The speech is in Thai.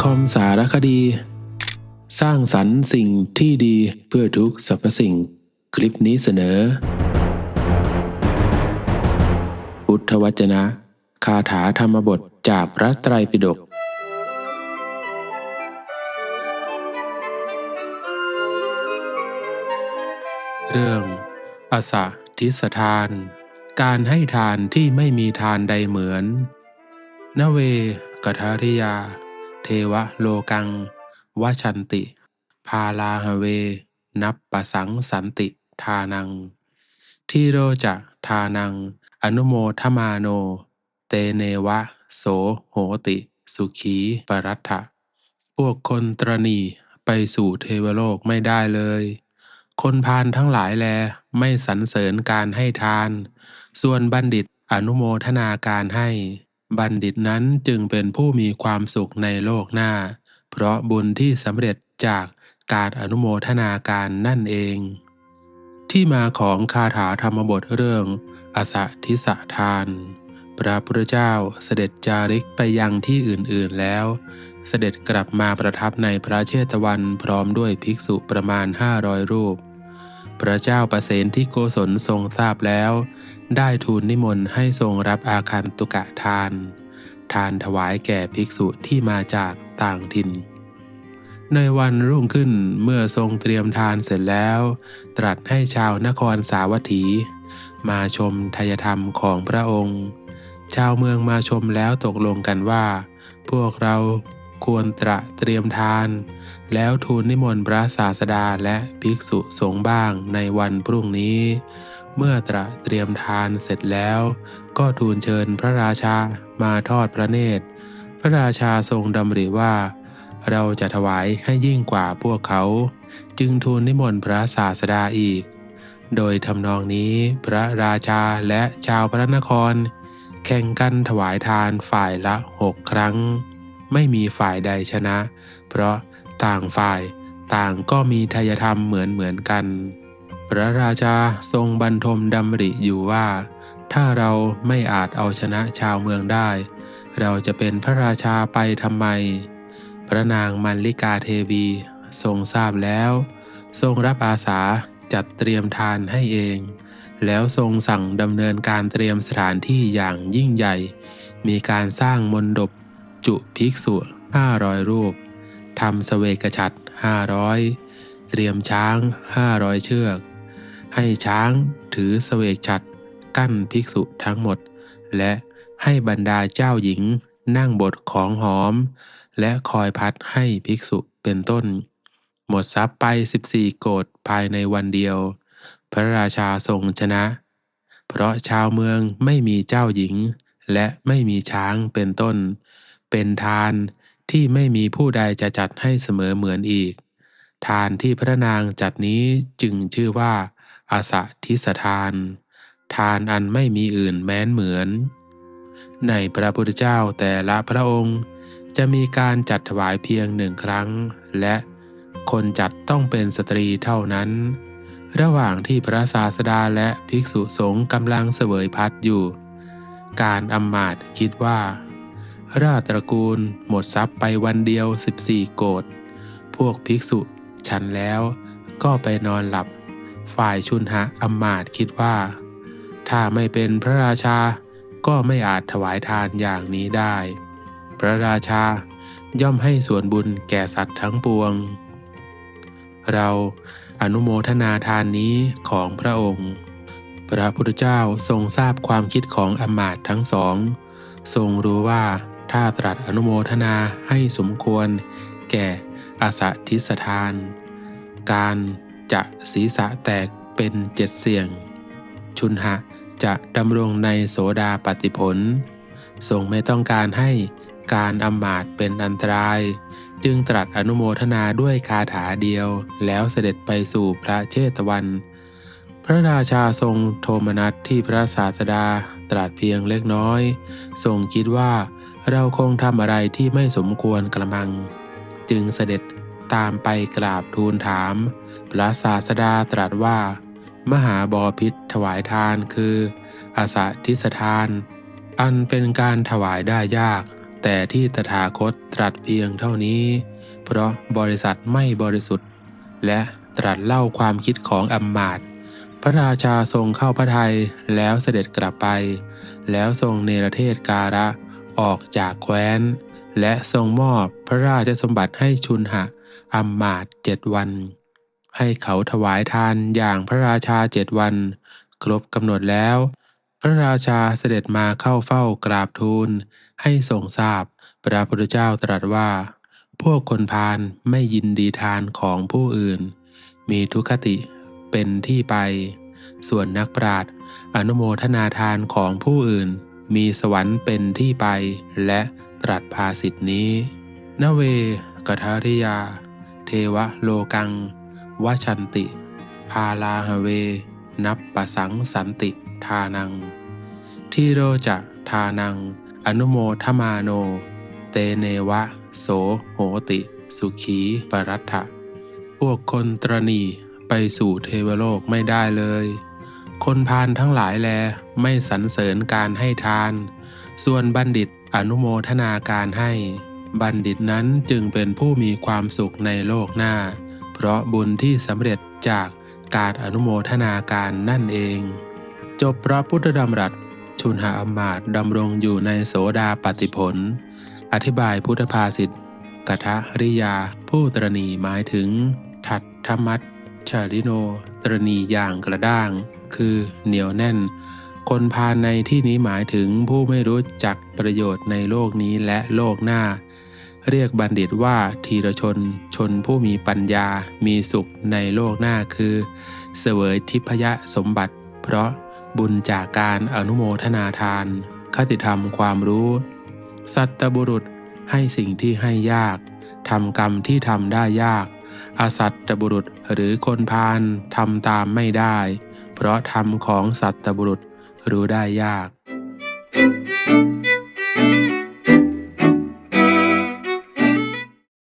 คอมสารคดี สร้างสรรค์สิ่งที่ดีเพื่อทุกสรรพสิ่ง คลิปนี้เสนอ พุทธวจนะ คาถาธรรมบทจากพระไตรปิฎกเรื่องอสะทิสทาน การให้ทานที่ไม่มีทานใดเหมือน นเวกทาริยา เทวโลกังวชันติ พาลาหเว นับปะสังสันติทานัง ที่โรจะทานัง อนุโมทมาโน เตเนวะ โสโหติ สุขีปรัตถะพวกคนตรณีไปสู่เทวโลกไม่ได้เลย คนพาลทั้งหลายแลไม่สรรเสริญการให้ทาน ส่วนบัณฑิตอนุโมทนาการให้ บัณฑิตนั้นจึงเป็นผู้มีความสุขในโลกหน้า เพราะบุญที่สำเร็จจากการอนุโมทนาการนั่นเอง ที่มาของคาถาธรรมบทเรื่องอสะทิสะทาน พระพุทธเจ้าเสด็จจาริกไปยังที่อื่นๆแล้ว เสด็จกลับมาประทับในพระเชตวันพร้อมด้วยภิกษุประมาณ 500 รูป พระเจ้าประเสนที่โกศลทรงทราบแล้ว ได้ทูลนิมนต์ให้ทรงรับอาคันตุกะทาน ทานถวายแก่ภิกษุที่มาจากต่างถิ่น ในวันรุ่งขึ้นเมื่อทรงเตรียมทานเสร็จแล้ว ตรัสให้ชาวนครสาวัตถี มาชมทายธรรมของพระองค์ ชาวเมืองมาชมแล้วตกลงกันว่า พวกเรา ควรตระเตรียมทาน แล้วทูลนิมนต์พระศาสดาและภิกษุสงฆ์บ้างในวันพรุ่งนี้ เมื่อตระเตรียมทานเสร็จแล้ว ก็ทูลเชิญพระราชามาทอดพระเนตร พระราชาทรงดำริว่า เราจะถวายให้ยิ่งกว่าพวกเขา จึงทูลนิมนต์พระศาสดาอีก โดยทำนองนี้พระราชาและชาวพระนครแข่งกันถวายทานฝ่ายละหกครั้ง ไม่มีฝ่ายใดชนะ เพราะต่างฝ่ายต่างก็มีทายธรรมเหมือนเหมือนกัน พระราชาทรงบรรทมดำริอยู่ว่า ถ้าเราไม่อาจเอาชนะชาวเมืองได้ เราจะเป็นพระราชาไปทำไม พระนางมัลลิกาเทวีทรงทราบแล้ว ทรงรับอาสาจัดเตรียมทานให้เอง แล้วทรงสั่งดำเนินการเตรียมสถานที่อย่างยิ่งใหญ่ มีการสร้างมนดบ จุภิกษุห้าร้อยรูปทำสเวกฉัตรห้าร้อยเตรียมช้างห้าร้อยเชือก ให้ช้างถือสเวกฉัตรกั้นภิกษุทั้งหมด และให้บรรดาเจ้าหญิงนั่งบทของหอม และคอยพัดให้ภิกษุเป็นต้น หมดทรัพย์ไป 14 โกดภายในวันเดียว พระราชาทรงชนะ เพราะชาวเมืองไม่มีเจ้าหญิง และไม่มีช้างเป็นต้น เป็นทานที่ไม่มีผู้ใดจะจัดให้เสมอเหมือนอีก ทานที่พระนางจัดนี้จึงชื่อว่าอาสะทิสทาน ทานอันไม่มีอื่นแม้นเหมือน ในพระพุทธเจ้าแต่ละพระองค์ จะมีการจัดถวายเพียงหนึ่งครั้ง และคนจัดต้องเป็นสตรีเท่านั้น ระหว่างที่พระศาสดาและภิกษุสงฆ์กำลังเสวยพัดอยู่ การอำมาตคิดว่า ราชตระกูล หมดทรัพย์ไปวันเดียว 14 โกดพวกภิกษุฉันแล้วก็ไปนอนหลับ ฝ่ายชุนหะอำมาตคิดว่า ถ้าไม่เป็นพระราชาก็ไม่อาจถวายทานอย่างนี้ได้ พระราชาย่อมให้ส่วนบุญแก่สัตว์ทั้งปวง เราอนุโมทนาทานนี้ของพระองค์ พระพุทธเจ้าทรงทราบความคิดของอำมาตทั้งสอง ทรงรู้ว่า ถ้าตรัสอนุโมทนาให้สมควร แก่อาสะทิสทาน การจะศีรษะแตกเป็นเจ็ดเสี่ยง ชุนหะจะดำรงในโสดาปฏิผล ทรงไม่ต้องการให้การอำมาตเป็นอันตราย จึงตรัสอนุโมทนาด้วยคาถาเดียวแล้วเสด็จไปสู่พระเชตวัน พระราชาทรงโทมนัสที่พระศาสดาตรัสเพียงเล็กน้อย ทรงคิดว่า เราคงทำอะไรที่ไม่สมควรกระมัง จึงเสด็จตามไปกราบทูลถาม พระศาสดาตรัสว่า มหาบอพิษถวายทานคืออาสาทิสทาน อันเป็นการถวายได้ยาก แต่ที่ตถาคตตรัสเพียงเท่านี้ เพราะบริษัทไม่บริสุทธิ์ และตรัสเล่าความคิดของอัมมาตพระราชาทรงเข้าพระทัยแล้วเสด็จกลับไป แล้วทรงเนรเทศการะ ออกจากแคว้น และทรงมอบพระราชสมบัติให้ชุนหะอัมมาตเจ็ดวัน ให้เขาถวายทานอย่างพระราชาเจ็ดวัน ครบกำหนดแล้ว พระราชาเสด็จมาเข้าเฝ้ากราบทูล ให้ทรงทราบพระพุทธเจ้าตรัสว่า พวกคนพาลไม่ยินดีทานของผู้อื่น มีทุกขติเป็นที่ไป ส่วนนักปราชญ์อนุโมทนาทานของผู้อื่น มีสวรรค์เป็นที่ไป และตรัสภาสิทธินี้ นเวกทาริยา เทวโลกังวชันติ พาลาหเว นับปะสังสันติทานัง ที่โรจะทานัง อนุโมทมาโน เตเนวะ โสโหติ สุขีปรัตถะพวกคนตรณีไปสู่เทวโลกไม่ได้เลย คนพาลทั้งหลายแลไม่สรรเสริญการให้ทาน ส่วนบัณฑิตอนุโมทนาการให้ บัณฑิตนั้นจึงเป็นผู้มีความสุขในโลกหน้า เพราะบุญที่สำเร็จจากการอนุโมทนาการนั่นเอง จบพระพุทธดำรัสชุนหาอมาตดำรงอยู่ในโสดาปฏิผล อธิบายพุทธภาษิตกทะริยาผู้ตรณีหมายถึง ทัดธมัต ชาลิโน ตรณีอย่างกระด้าง คือเหนียวแน่น คนพาลในที่นี้หมายถึงผู้ไม่รู้จักประโยชน์ในโลกนี้และโลกหน้า เรียกบัณฑิตว่าทีรชน ชนผู้มีปัญญา มีสุขในโลกหน้าคือ เสวยทิพยสมบัติ เพราะบุญจากการอนุโมทนาทาน คติธรรมความรู้ สัตบุรุษให้สิ่งที่ให้ยาก ทำกรรมที่ทำได้ยาก อาสัตตบุรุษหรือคนพาลทำตามไม่ได้ เพราะธรรมของสัตตบุรุษรู้ได้ยาก Thank you.